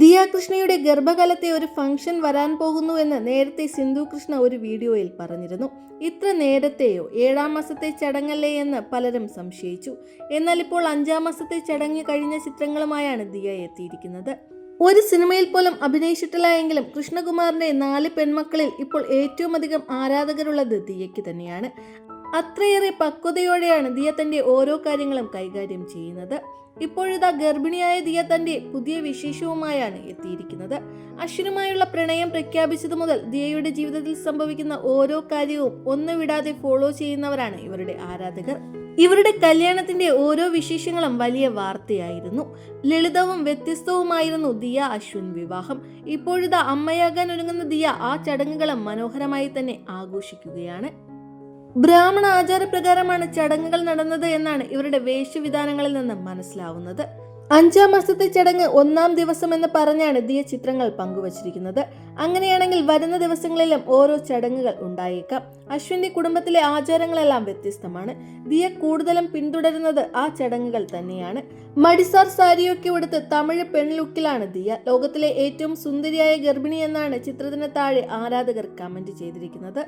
ദിയ കൃഷ്ണയുടെ ഗർഭകാലത്തെ ഒരു ഫംഗ്ഷൻ വരാൻ പോകുന്നു എന്ന് നേരത്തെ സിന്ധു കൃഷ്ണ ഒരു വീഡിയോയിൽ പറഞ്ഞിരുന്നു. ഇത്ര നേരത്തെയോ ഏഴാം മാസത്തെ ചടങ്ങല്ലേ എന്ന് പലരും സംശയിച്ചു. എന്നാൽ ഇപ്പോൾ അഞ്ചാം മാസത്തെ ചടങ്ങ് കഴിഞ്ഞ ചിത്രങ്ങളുമായാണ് ദിയ എത്തിയിരിക്കുന്നത്. ഒരു സിനിമയിൽ പോലും അഭിനയിച്ചിട്ടില്ല എങ്കിലും കൃഷ്ണകുമാറിന്റെ നാല് പെൺമക്കളിൽ ഇപ്പോൾ ഏറ്റവും അധികം ആരാധകരുള്ളത് ദിയയ്ക്ക് തന്നെയാണ്. അത്രയേറെ പക്വതയോടെയാണ് ദിയ തന്റെ ഓരോ കാര്യങ്ങളും കൈകാര്യം ചെയ്യുന്നത്. ഇപ്പോഴിതാ ഗർഭിണിയായ ദിയ തന്റെ പുതിയ വിശേഷവുമായാണ് എത്തിയിരിക്കുന്നത്. അശ്വിനുമായുള്ള പ്രണയം പ്രഖ്യാപിച്ചതു മുതൽ ദിയയുടെ ജീവിതത്തിൽ സംഭവിക്കുന്ന ഓരോ കാര്യവും ഒന്നു വിടാതെ ഫോളോ ചെയ്യുന്നവരാണ് ഇവരുടെ ആരാധകർ. ഇവരുടെ കല്യാണത്തിന്റെ ഓരോ വിശേഷങ്ങളും വലിയ വാർത്തയായിരുന്നു. ലളിതവും വ്യത്യസ്തവുമായിരുന്നു ദിയ അശ്വിൻ വിവാഹം. ഇപ്പോഴിതാ അമ്മയാകാൻ ഒരുങ്ങുന്ന ദിയ ആ ചടങ്ങുകളും മനോഹരമായി തന്നെ ആഘോഷിക്കുകയാണ്. ബ്രാഹ്മണ ആചാരപ്രകാരമാണ് ചടങ്ങുകൾ നടന്നത് എന്നാണ് ഇവരുടെ വേഷവിധാനങ്ങളിൽ നിന്ന് മനസ്സിലാവുന്നത്. അഞ്ചാം മാസത്തെ ചടങ്ങ് ഒന്നാം ദിവസം എന്ന് പറഞ്ഞാണ് ദിയ ചിത്രങ്ങൾ പങ്കുവച്ചിരിക്കുന്നത്. അങ്ങനെയാണെങ്കിൽ വരുന്ന ദിവസങ്ങളിലും ഓരോ ചടങ്ങുകൾ ഉണ്ടായേക്കാം. അശ്വിന്റെ കുടുംബത്തിലെ ആചാരങ്ങളെല്ലാം വ്യത്യസ്തമാണ്. ദിയ കൂടുതലും പിന്തുടരുന്നത് ആ ചടങ്ങുകൾ തന്നെയാണ്. മടിസാർ സാരിയൊക്കെ ഉടുത്ത് തമിഴ് പെൺലുക്കിലാണ് ദിയ. ലോകത്തിലെ ഏറ്റവും സുന്ദരിയായ ഗർഭിണി എന്നാണ് ചിത്രത്തിന് താഴെ ആരാധകർ കമന്റ് ചെയ്തിരിക്കുന്നത്.